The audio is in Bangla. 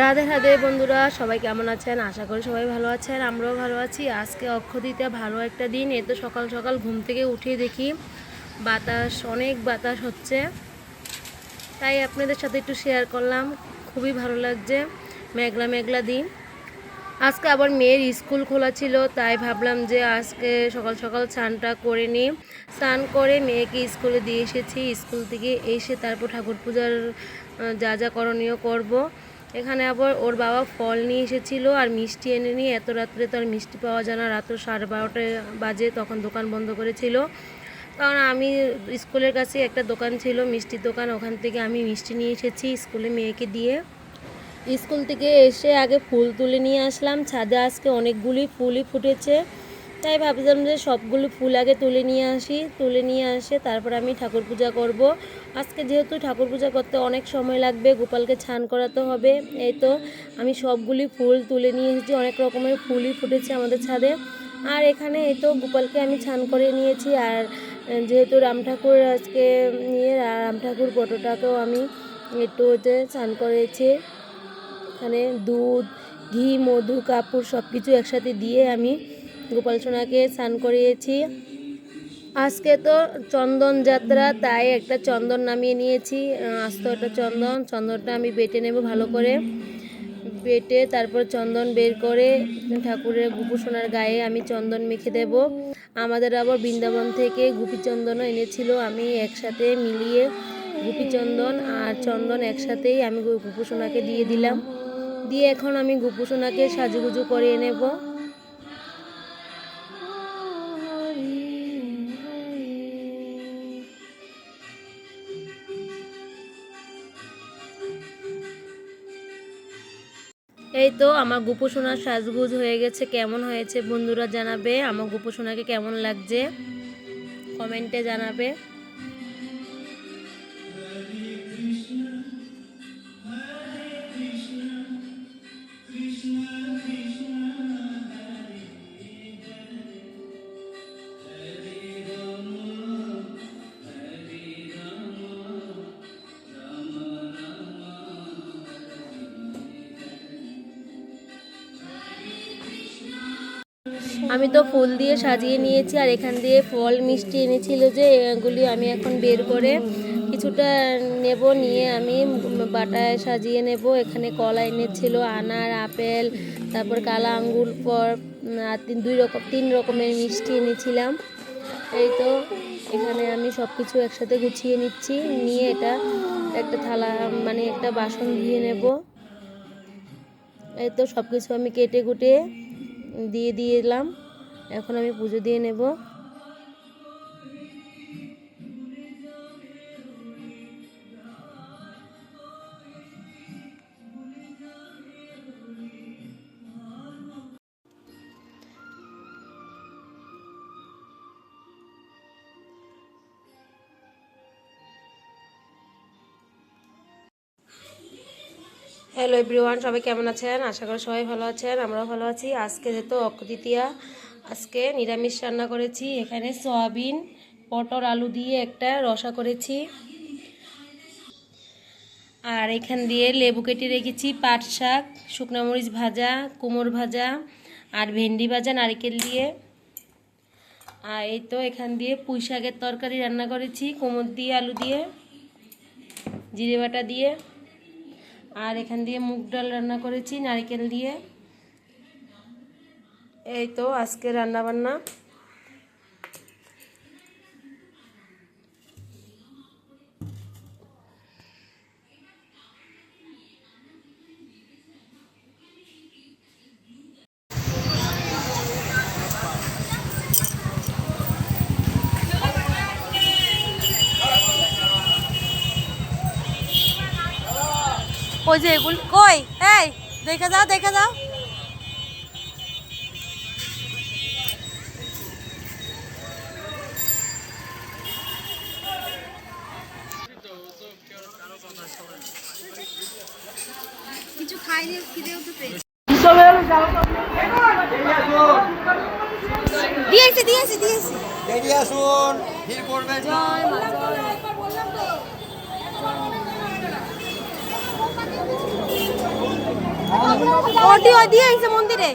রাধে রাধে বন্ধুরা, সবাই কেমন আছেন? আশা করি সবাই ভালো আছেন, আমরাও ভালো আছি। আজকে অক্ষ অক্ষদিতে ভালো একটা দিন এ তো সকাল সকাল ঘুম থেকে উঠে দেখি বাতাস, অনেক বাতাস হচ্ছে। তাই আপনাদের সাথে একটু শেয়ার করলাম, খুবই ভালো লাগছে, মেঘলা মেঘলা দিন। আজকে আবার মেয়ের স্কুল খোলা ছিল, তাই ভাবলাম যে আজকে সকাল সকাল স্নানটা করে নিই। স্নান করে মেয়েকে স্কুলে দিয়ে এসেছি, স্কুল থেকে এসে তারপর ঠাকুর পূজার যা যা করণীয় করব। এখানে আবার ওর বাবা ফল নিয়ে এসেছিল আর মিষ্টি এনে নিয়ে এত রাত্রে তো আর মিষ্টি পাওয়া যায় না। রাত্র সাড়ে বারোটা বাজে, তখন দোকান বন্ধ করেছিল। কারণ আমি স্কুলের কাছে একটা দোকান ছিল, মিষ্টির দোকান। ওখান থেকে আমি মিষ্টি নিয়ে এসেছি স্কুলে মেয়েকে দিয়ে। স্কুল থেকে এসে আগে ফুল তুলে নিয়ে আসলাম। ছাদে আজকে অনেকগুলি ফুলই ফুটেছে। তাই ভাবছিলাম যে সবগুলো ফুল আগে তুলে নিয়ে আসি, তুলে নিয়ে আসে, তারপর আমি ঠাকুর পূজা করব। আজকে যেহেতু ঠাকুর পূজা করতে অনেক সময় লাগবে, গোপালকে ছান করাতে হবে, এই তো আমি সবগুলি ফুল তুলে নিয়ে এসেছি, অনেক রকমের ফুলই ফুটেছে আমাদের ছাদে। আর এখানে এই তো গোপালকে আমি ছান করে নিয়েছি, আর যেহেতু রাম ঠাকুর আজকে নিয়ে রাম ঠাকুর ফটোটাকেও আমি একটু হচ্ছে ছান করেছি। এখানে দুধ, ঘি, মধু, কাপড় সব কিছু একসাথে দিয়ে আমি গোপাল সোনাকে স্নান করিয়েছি। আজকে তো চন্দন যাত্রা, তাই একটা চন্দন নামিয়ে নিয়েছি। আস্ত একটা চন্দন, চন্দনটা আমি বেটে নেব ভালো করে। বেটে তারপর চন্দন বের করে ঠাকুরের গুপু সোনার গায়ে আমি চন্দন মেখে দেব। আমাদের আবার বৃন্দাবন থেকে গুপি চন্দনও এনেছিল, আমি একসাথে মিলিয়ে গুপি চন্দন আর চন্দন একসাথেই আমি গুপু সোনাকে দিয়ে দিলাম। দিয়ে এখন আমি গুপু সোনাকে সাজুগুজু করে নেব। এই তো আমার গুপু সোনার সাজগুজ হয়ে গেছে। কেমন হয়েছে বন্ধুরা জানাবে? আমার গুপু সোনাকে কেমন লাগছে? কমেন্টে জানাবে। আমি তো ফুল দিয়ে সাজিয়ে নিয়েছি আর এখান দিয়ে ফল, মিষ্টি এনেছিল যে, এগুলি আমি এখন বের করে কিছুটা নেব, নিয়ে আমি বাটায় সাজিয়ে নেব। এখানে কলা এনেছিল, আনার, আপেল, তারপর কালা আঙ্গুর, পর দুই রকম, তিন রকমের মিষ্টি এনেছিলাম। এই তো, এখানে আমি সব কিছু একসাথে গুছিয়ে নিচ্ছি, নিয়ে এটা একটা থালা মানে একটা বাসন ধুয়ে নেব। এই তো সব কিছু আমি কেটে কুটে দিয়ে দিয়ে এলাম এখন আমি পুজো দিয়ে নেব। হ্যালো এভরিওয়ান সবাই কেমন আছেন? আশা করি সবাই ভালো আছেন, আমরাও ভালো আছি। আজকে যেহেতু অক্ষতৃতীয়া আজকে নিরামিষ রান্না করেছি। এখানে সয়াবিন, পটল, আলু দিয়ে একটা রসা করেছি। আর এখান দিয়ে লেবু কেটে রেখেছি, পাট শাক, শুকনো মরিচ ভাজা কুমড় ভাজা আর ভেন্ডি ভাজা, নারকেল দিয়ে। আর এই তো এখান দিয়ে পুঁই শাকের তরকারি রান্না করেছি কুমড় দিয়ে, আলু দিয়ে, জিরে বাটা দিয়ে। আর এখান দিয়ে মুগ ডাল রান্না করেছি, নারকেল দিয়ে। এই তো আজকে রান্না বান্না কই যে এগুলো কই? এই দেখে যাও দেখে যাও খাইনি খিদেও তো পেয়েছি দিয়েছি দিয়েছি দিয়েছি বেরিয়ে আসুন ভিড় করবেন জয় মা জয় মা। জয়। ওটি দিয়ে আইছে মন্দিরে।